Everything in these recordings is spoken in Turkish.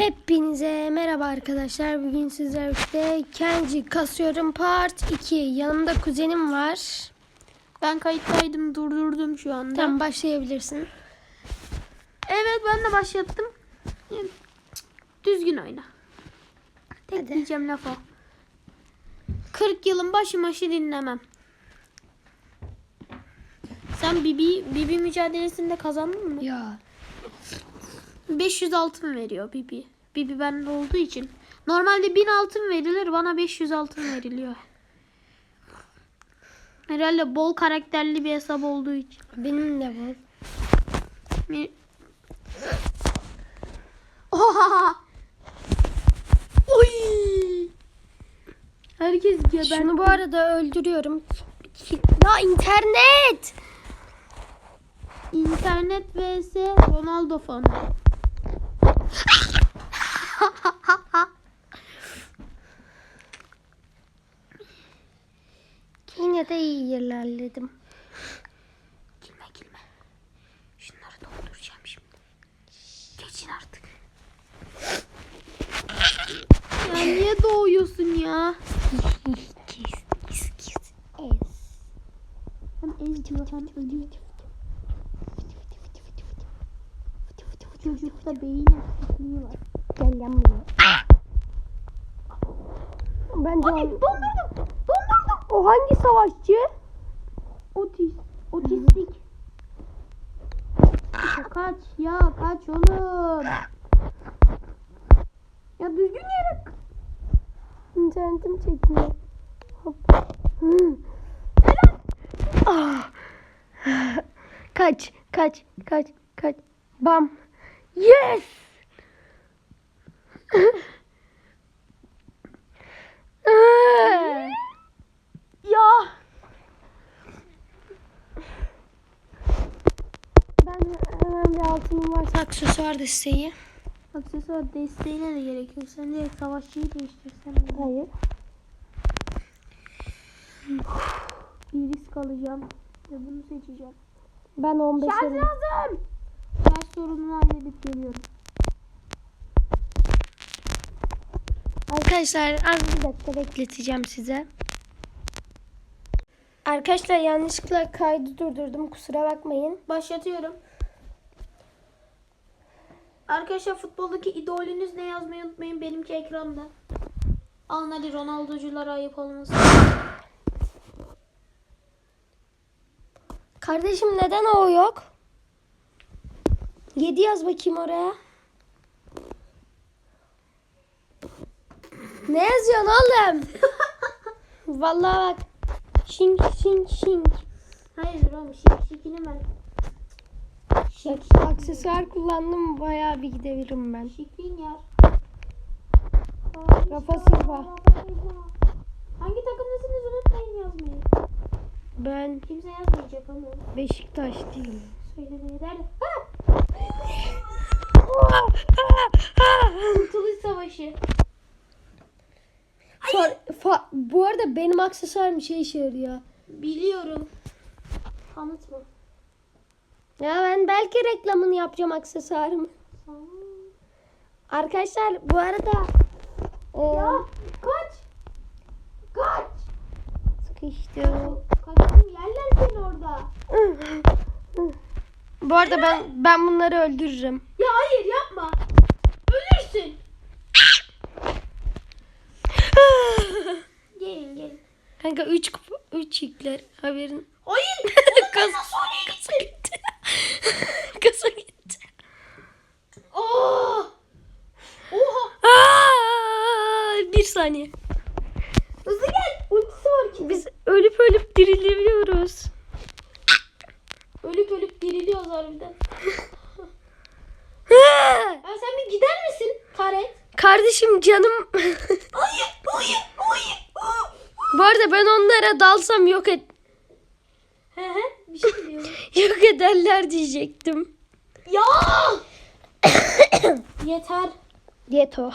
Hepinize merhaba arkadaşlar. Bugün sizlerle birlikte Kenji kasıyorum part 2. Yanımda kuzenim var. Ben kayıttaydım durdurdum şu anda. Tamam başlayabilirsin. Evet ben de başlattım. Düzgün oyna. Tek Hadi. diyeceğim laf o. 40 yılın başı maşı dinlemem. Sen Bibi, Bibi mücadelesinde kazandın mı? Ya 500 altın veriyor Bibi. Bibi bende olduğu için. Normalde 1000 altın verilir bana 500 altın veriliyor. Herhalde bol karakterli bir hesap olduğu için. benim de. Mi- Oha! Oy! Herkes geber. Şunu bu arada öldürüyorum. Ya internet. İnternet vs Ronaldo fanı. Yine de iyi ilerledim. Gülme gülme. Şunları dolduracağım şimdi. Geçin artık. Ya niye doğuyorsun ya? Hem ez diyor hem ölüyor. Çocukta beyin eksikliği var. Gel yan buraya. Bence o, dondurdum. Dondurdum. o hangi savaşçı? Otis. Otistik. Ya kaç ya kaç oğlum. Ya düzgün yere İnternetim çekmiyor. Hop. Ah. Kaç, kaç, kaç, kaç. Bam. Yes. Ya. Ben hemen bir altınım varsa aksesuar desteği. Aksesuar desteğine de gerek yok. Sen direkt savaşçıyı değiştirsen. Hayır. Bir risk alacağım. Ve bunu seçeceğim. Ben 15 Şarj elim. lazım. Şarj sorununu halledip geliyorum. Arkadaşlar az bir dakika bekleteceğim size. Arkadaşlar yanlışlıkla kaydı durdurdum. Kusura bakmayın. Başlatıyorum. Arkadaşlar futboldaki idolünüz ne yazmayı unutmayın. Benimki ekranda. Alın hadi Ronaldo'culara ayıp olmasın. Kardeşim neden o yok? 7 yaz bakayım oraya. Ne yazıyorsun oğlum? Vallahi bak. Şink şink şink. Hayır oğlum şik şikini ben. Bak, aksesuar kullandım bayağı bir gidebilirim ben. Şikrin yer. Rafa Silva. Hangi takımdasınız unutmayın yazmayı. Ben Kimse yazmayacak ama. Beşiktaş değilim. Söylemeye derdi. Kurtuluş Savaşı. Fa- fa- bu arada benim aksesuarım şey işe yarıyor. Biliyorum. Mı? Ya ben belki reklamını yapacağım aksesuarımı. Arkadaşlar bu arada e, Ya kaç. Kaç. sıkıştım. Kaçtım yerler seni orada. Bu arada ben ben bunları öldürürüm. Ya hayır yapma. Ölürsün. Gelin gelin. Kanka 3 3 yükler haberin. Hayır. Kaz kasa gitti. kasa gitti. Aa! Oha. Aa, bir saniye. Hızlı gel. Ultisi var ki. Biz ölüp ölüp diriliyoruz. Ölüp ölüp diriliyoruz harbiden. Ha! Sen bir gider misin? Taret. Kardeşim canım. Bu arada ben onlara dalsam yok et. Bir şey yok ederler diyecektim. ya. Yeter. Yeto.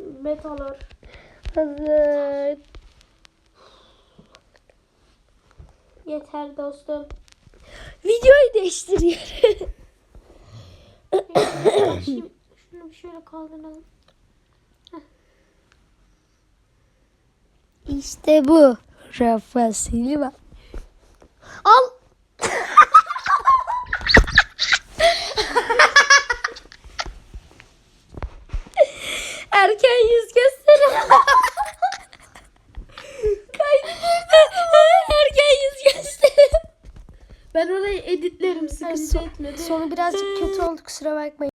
Betalar. Hazır. Yeter dostum. Videoyu değiştiriyorum. Şimdi şunu şöyle kaldıralım. İşte bu. Rafa Silva. Al. Erken yüz gösterin. Erken yüz gösterin. Ben orayı editlerim sıkıntı etme. Sonu birazcık kötü oldu kusura bakmayın.